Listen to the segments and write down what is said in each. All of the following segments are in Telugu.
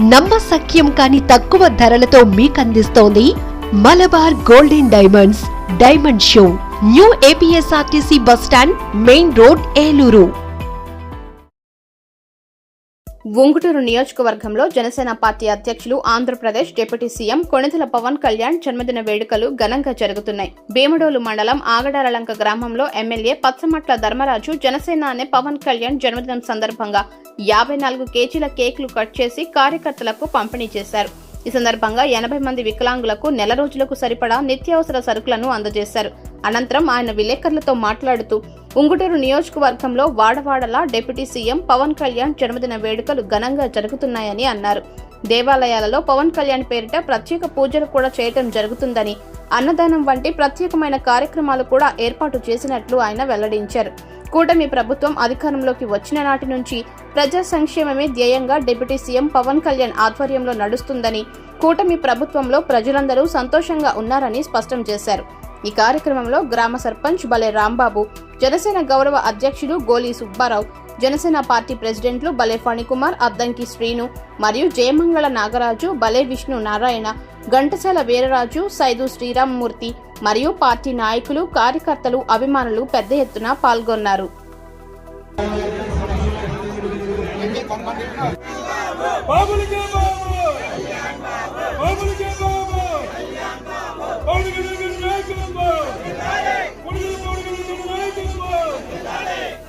నమ్మసక్యం కాని తక్కువ ధరలతో మీకందిస్తోంది Malabar golden diamonds diamond show new APSRTC bus stand main road Eluru. Unguturu నియోజకవర్గంలో జనసేన పార్టీ అధ్యక్షులు ఆంధ్రప్రదేశ్ డిప్యూటీ సీఎం కొణిదల పవన్ కళ్యాణ్ జన్మదిన వేడుకలు ఘనంగా జరుగుతున్నాయి. భీమడోలు మండలం ఆగడారలంక గ్రామంలో ఎమ్మెల్యే పచ్చమట్ల ధర్మరాజు జనసేన అనే పవన్ కళ్యాణ్ జన్మదినం సందర్భంగా యాభై నాలుగు కేజీల కేకులు కట్ చేసి కార్యకర్తలకు పంపిణీ చేశారు. ఈ సందర్భంగా ఎనభై మంది వికలాంగులకు నెల రోజులకు సరిపడా నిత్యావసర సరుకులను అందజేశారు. అనంతరం ఆయన విలేకరులతో మాట్లాడుతూ ఉంగుటూరు నియోజకవర్గంలో వాడవాడలా డిప్యూటీ సీఎం పవన్ కళ్యాణ్ జన్మదిన వేడుకలు ఘనంగా జరుగుతున్నాయని అన్నారు. దేవాలయాలలో పవన్ కళ్యాణ్ పేరిట ప్రత్యేక పూజలు కూడా చేయటం జరుగుతుందని అన్నదానం వంటి ప్రత్యేకమైన కార్యక్రమాలు కూడా ఏర్పాటు చేసినట్లు ఆయన వెల్లడించారు. కూటమి ప్రభుత్వం అధికారంలోకి వచ్చిన నాటి నుంచి ప్రజా సంక్షేమమే ధ్యేయంగా డిప్యూటీ సీఎం పవన్ కళ్యాణ్ ఆధ్వర్యంలో నడుస్తుందని కూటమి ప్రభుత్వంలో ప్రజలందరూ సంతోషంగా ఉన్నారని స్పష్టం చేశారు. ఈ కార్యక్రమంలో గ్రామ సర్పంచ్ బలే రాంబాబు జనసేన గౌరవ అధ్యక్షుడు గోలీ సుబ్బారావు జనసేన పార్టీ ప్రెసిడెంట్లు బలే ఫణికుమార్ అద్దంకి శ్రీను మరియు జయమంగళ నాగరాజు బలే విష్ణు నారాయణ ఘంటసాల వీరరాజు సైదు శ్రీరామ్మూర్తి మరియు పార్టీ నాయకులు కార్యకర్తలు అభిమానులు పెద్ద ఎత్తున పాల్గొన్నారు. బాబులకే బాబు బాబులకే బాబు!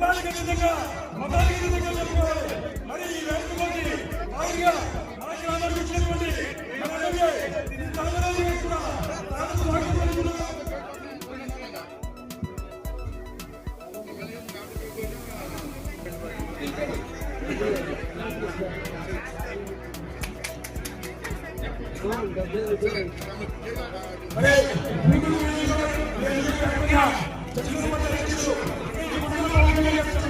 కులానికి అతీతంగా మతానికి అతీతంగా చెప్పుకోవాలి మరి ఈ రైతు మంది మాదిరిగా మన గ్రామానికి వచ్చినటువంటి మనందరికీ మరి everything.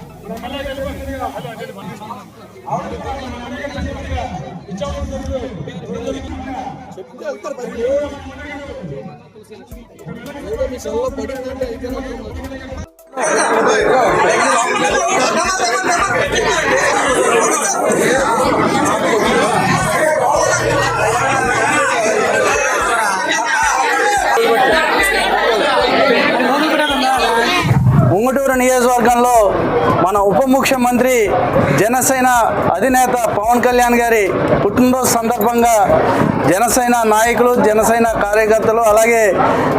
చెప్తే వెళ్తారు మీ చల్ల పడిందంటే అయితే ఉంగుటూరు నియోజకవర్గంలో మన ఉప ముఖ్యమంత్రి జనసేన అధినేత పవన్ కళ్యాణ్ గారి పుట్టినరోజు సందర్భంగా జనసేన నాయకులు జనసేన కార్యకర్తలు అలాగే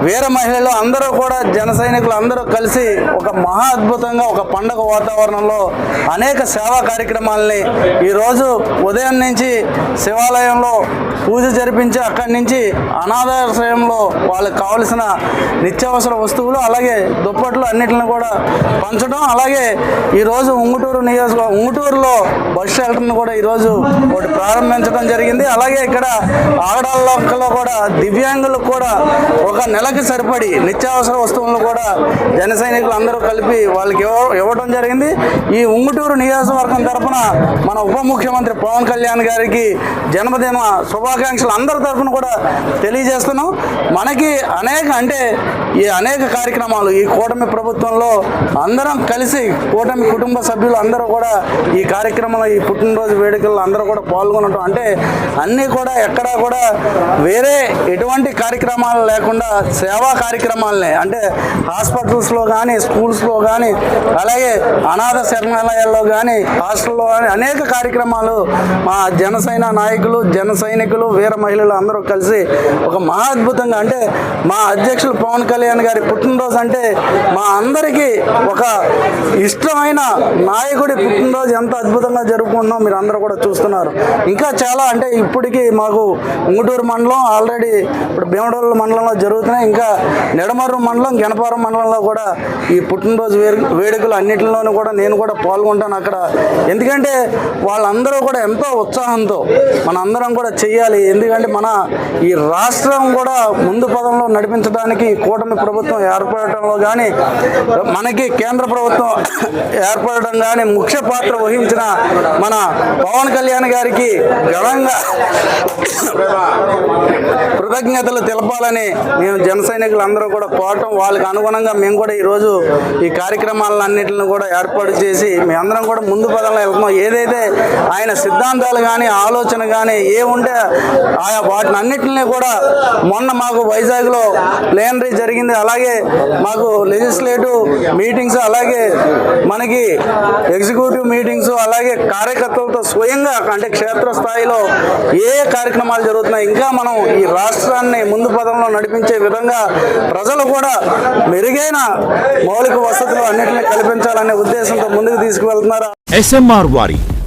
వీర మహిళలు అందరూ కూడా జన సైనికులు అందరూ కలిసి ఒక మహా అద్భుతంగా ఒక పండగ వాతావరణంలో అనేక సేవా కార్యక్రమాలని ఈరోజు ఉదయం నుంచి శివాలయంలో పూజ జరిపించి అక్కడి నుంచి అనాథాశ్రయంలో వాళ్ళకి కావలసిన నిత్యావసర వస్తువులు అలాగే దుప్పట్లు అన్నిటిని కూడా పంచడం. అలాగే ఈరోజు ఉంగుటూరు నియోజక ఉంగుటూరులో బస్ షెల్టర్ను కూడా ఈరోజు ఒకటి ప్రారంభించడం జరిగింది. అలాగే ఇక్కడ ఆగడాల్లో కూడా దివ్యాంగులకు కూడా ఒక నెలకి సరిపడి నిత్యావసర వస్తువులను కూడా జన సైనికులు అందరూ కలిపి వాళ్ళకి ఇవ్వడం జరిగింది. ఈ ఉంగుటూరు నియోజకవర్గం తరఫున మన ఉప ముఖ్యమంత్రి పవన్ కళ్యాణ్ గారికి జన్మదిన శుభాకాంక్షలు అందరి తరఫున కూడా తెలియజేస్తున్నాం. మనకి అనేక అంటే ఈ అనేక కార్యక్రమాలు ఈ కూటమి ప్రభుత్వంలో అందరం కలిసి కూటమి కుటుంబ సభ్యులు అందరూ కూడా ఈ కార్యక్రమంలో ఈ పుట్టినరోజు వేడుకల్లో అందరూ కూడా పాల్గొనటం. అంటే అన్నీ కూడా ఎక్కడా కూడా వేరే ఎటువంటి కార్యక్రమాలు లేకుండా సేవా కార్యక్రమాలనే. అంటే హాస్పిటల్స్లో కానీ స్కూల్స్లో కానీ అలాగే అనాథ శరణాలయాల్లో కానీ హాస్టల్లో కానీ అనేక కార్యక్రమాలు మా జనసేన నాయకులు జన సైనికులు వీర మహిళలు అందరూ కలిసి ఒక మహా అద్భుతంగా అంటే మా అధ్యక్షులు పవన్ కళ్యాణ్ గారి పుట్టినరోజు అంటే మా అందరికీ ఒక ఇష్టమైన నాయకుడి పుట్టినరోజు ఎంత అద్భుతంగా జరుపుకుంటున్నాం మీరు అందరూ కూడా చూస్తున్నారు. ఇంకా చాలా అంటే ఇప్పటికీ మాకు ఉంగుటూరు మండలం ఆల్రెడీ ఇప్పుడు భీమడోళ్ళ మండలంలో జరుగుతున్నాయి. ఇంకా నెడమర్రు మండలం గెనపారం మండలంలో కూడా ఈ పుట్టినరోజు వేడుకలు అన్నింటిలోనూ కూడా నేను కూడా పాల్గొంటాను అక్కడ. ఎందుకంటే వాళ్ళందరూ కూడా ఎంతో ఉత్సాహంతో మన అందరం కూడా చెయ్యాలి. ఎందుకంటే మన ఈ రాష్ట్రం కూడా ముందు పదంలో నడిపించడానికి కూటమి ప్రభుత్వం ఏర్పడటంలో కానీ మనకి కేంద్ర ప్రభుత్వం ఏర్పడటం కానీ ముఖ్య పాత్ర వహించిన మన పవన్ కళ్యాణ్ గారికి ఘనంగా కృతజ్ఞతలు తెలపాలని మేము జన సైనికులందరూ కూడా కోరటం వాళ్ళకి అనుగుణంగా మేము కూడా ఈరోజు ఈ కార్యక్రమాలన్నింటిని కూడా ఏర్పాటు చేసి మేమందరం అందరం కూడా ముందు పదంలో వెళ్తున్నాం. ఏదైతే ఆయన సిద్ధాంతాలు కానీ ఆలోచన కానీ ఏ ఉంటే ఆయా వాటిని అన్నింటినీ కూడా మొన్న మాకు వైజాగ్లో ప్లేనరీ జరిగింది. అలాగే మాకు లెజిస్లేటివ్ మీటింగ్స్ అలాగే మనకి ఎగ్జిక్యూటివ్ మీటింగ్స్ అలాగే కార్యకర్తలతో స్వయంగా అంటే క్షేత్రస్థాయిలో ఏ ఏ కార్యక్రమాలు జరుగుతున్నాయి ఇంకా మనం ఈ రాష్ట్రాన్ని ముందు పదంలో నడిపించే విధంగా ప్రజలు కూడా మెరుగైన మౌలిక వసతులు అన్నింటినీ కల్పించాలనే ఉద్దేశంతో ముందుకు తీసుకువెళ్తున్నారు? ఎస్ఎంఆర్ వారి